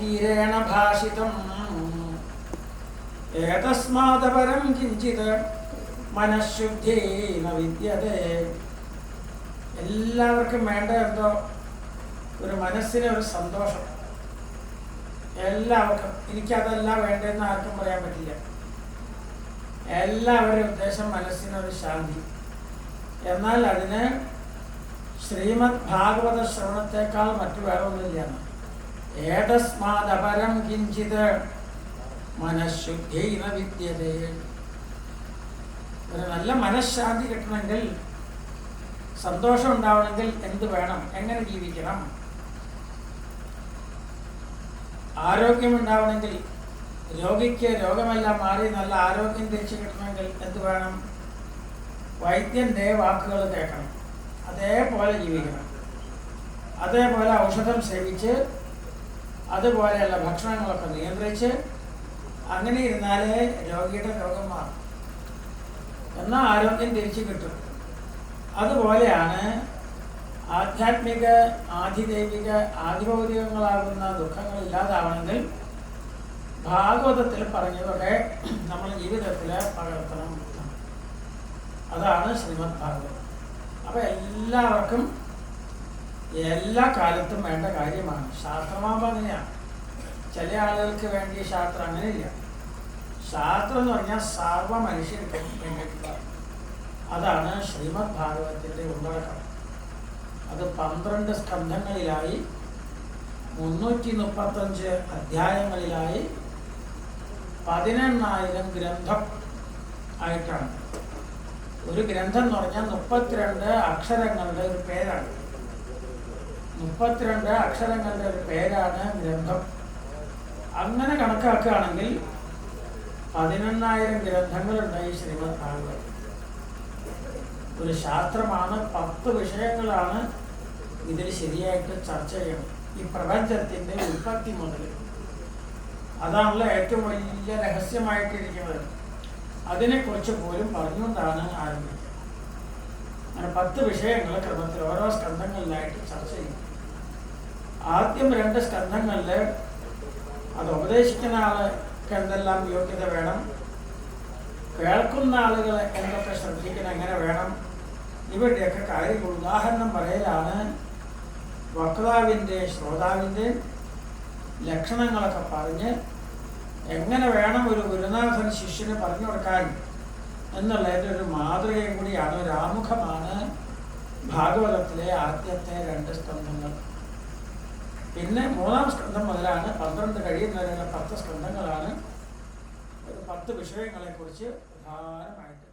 അലോകീരേണ ഭാഷിതം. ഏതസ്മാതപരം കിഞ്ചിത് മനഃശുദ്ധി വിദ്യതേ. എല്ലാവർക്കും വേണ്ട എന്തോ ഒരു മനസ്സിന് ഒരു സന്തോഷം. എല്ലാവർക്കും. എനിക്കതല്ല വേണ്ടതെന്ന് ആർക്കും പറയാൻ പറ്റില്ല. എല്ലാവരുടെയും ഉദ്ദേശം മനസ്സിനൊരു ശാന്തി. എന്നാൽ അതിന് ശ്രീമദ് ഭാഗവത ശ്രവണത്തെക്കാൾ മറ്റു വേറെ ഒന്നുമില്ല ഏതസ്മാദപരം കിഞ്ചിത്? മനഃശുദ്ധീന വിദ്യതേ. ഒരു നല്ല മനഃശാന്തി കിട്ടണമെങ്കിൽ സന്തോഷം ഉണ്ടാവണമെങ്കിൽ എന്ത് വേണം? എങ്ങനെ ജീവിക്കണം? ആരോഗ്യം ഉണ്ടാവണമെങ്കിൽ രോഗിക്ക് രോഗമെല്ലാം മാറി നല്ല ആരോഗ്യം തിരിച്ചു കിട്ടണമെങ്കിൽ എന്ത് വേണം? വൈദ്യന്റെ വാക്കുകൾ കേൾക്കണം. അതേപോലെ ജീവിക്കണം. അതേപോലെ ഔഷധം സേവിച്ച് അതുപോലെയുള്ള ഭക്ഷണങ്ങളൊക്കെ നിയന്ത്രിച്ച് അങ്ങനെ ഇരുന്നാലേ രോഗിയുടെ രോഗം മാറും. എന്നാൽ ആരോഗ്യം തിരിച്ചു കിട്ടും. അതുപോലെയാണ് ആധ്യാത്മിക ആധിദൈവിക ആധിഭൗതികങ്ങളാകുന്ന ദുഃഖങ്ങൾ ഇല്ലാതാവണമെങ്കിൽ ഭാഗവതത്തിൽ പറഞ്ഞതൊക്കെ നമ്മൾ ജീവിതത്തിൽ പകർത്തണം. അതാണ് ശ്രീമദ് ഭാഗവതം. അപ്പം എല്ലാവർക്കും എല്ലാ കാലത്തും വേണ്ട കാര്യമാണ്. ശാസ്ത്രമാകുമ്പോൾ അങ്ങനെയാണ് ചില ആളുകൾക്ക് വേണ്ടി ശാസ്ത്രം അങ്ങനെയില്ല. ശാസ്ത്രം എന്ന് പറഞ്ഞാൽ സർവ മനുഷ്യർക്കും വേണ്ടിയിട്ടുള്ള അതാണ് ശ്രീമദ് ഭാഗവതത്തിന്റെ ഉള്ളടക്കം. അത് പന്ത്രണ്ട് സ്കന്ധങ്ങളിലായി മുന്നൂറ്റി മുപ്പത്തഞ്ച് അധ്യായങ്ങളിലായി പതിനെണ്ണായിരം ഗ്രന്ഥം ആയിട്ടാണ്. ഒരു ഗ്രന്ഥം എന്ന് പറഞ്ഞാൽ മുപ്പത്തിരണ്ട് അക്ഷരങ്ങളുടെ ഒരു പേരാണ്. മുപ്പത്തിരണ്ട് അക്ഷരങ്ങളുടെ ഒരു പേരാണ് ഗ്രന്ഥം. അങ്ങനെ കണക്കാക്കുകയാണെങ്കിൽ പതിനെണ്ണായിരം ഗ്രന്ഥങ്ങളുണ്ട് ഈ ശ്രീമദ് ഭാഗവതം ഒരു ശാസ്ത്രമാണ് പത്ത് വിഷയങ്ങളാണ് ഇതിൽ ശരിയായിട്ട് ചർച്ച ചെയ്യണം. ഈ പ്രപഞ്ചത്തിന്റെ ഉൽപ്പത്തി മുതൽ അതാണല്ലോ ഏറ്റവും വലിയ രഹസ്യമായിട്ടിരിക്കുന്നത്. അതിനെക്കുറിച്ച് പോലും പറഞ്ഞുകൊണ്ടാണ് ആരംഭിക്കുന്നത് അങ്ങനെ പത്ത് വിഷയങ്ങൾ ക്രമത്തിൽ ഓരോ സ്കന്ധങ്ങളിലായിട്ട് ചർച്ച ചെയ്യും. ആദ്യം രണ്ട് സ്കന്ധങ്ങളിൽ അത് ഉപദേശിക്കുന്ന ആൾക്ക് എന്തെല്ലാം യോഗ്യത വേണം? കേൾക്കുന്ന ആളുകൾ എന്തൊക്കെ ശ്രദ്ധിക്കണം? എങ്ങനെ വേണം? ഇവരുടെയൊക്കെ കാര്യങ്ങൾ ഉദാഹരണം പറയലാണ്. വക്താവിന്റെ ശ്രോതാവിന്റെ ലക്ഷണങ്ങളൊക്കെ പറഞ്ഞ് എങ്ങനെ വേണം ഒരു ഗുരുനാഥൻ ശിഷ്യന് പറഞ്ഞു കൊടുക്കാൻ എന്നുള്ളതിന്റെ ഒരു മാതൃകയും കൂടിയാണ്. ഒരു ആമുഖമാണ് ഭാഗവതത്തിലെ ആദ്യത്തെ രണ്ട് സ്കന്ധങ്ങൾ. പിന്നെ മൂന്നാം സ്കന്ധം മുതലാണ് പന്ത്രണ്ട് കഴിയുന്നവരെയുള്ള പത്ത് സ്കന്ധങ്ങളാണ്. പത്ത് വിഷയങ്ങളെക്കുറിച്ച് പ്രധാനമായിട്ട്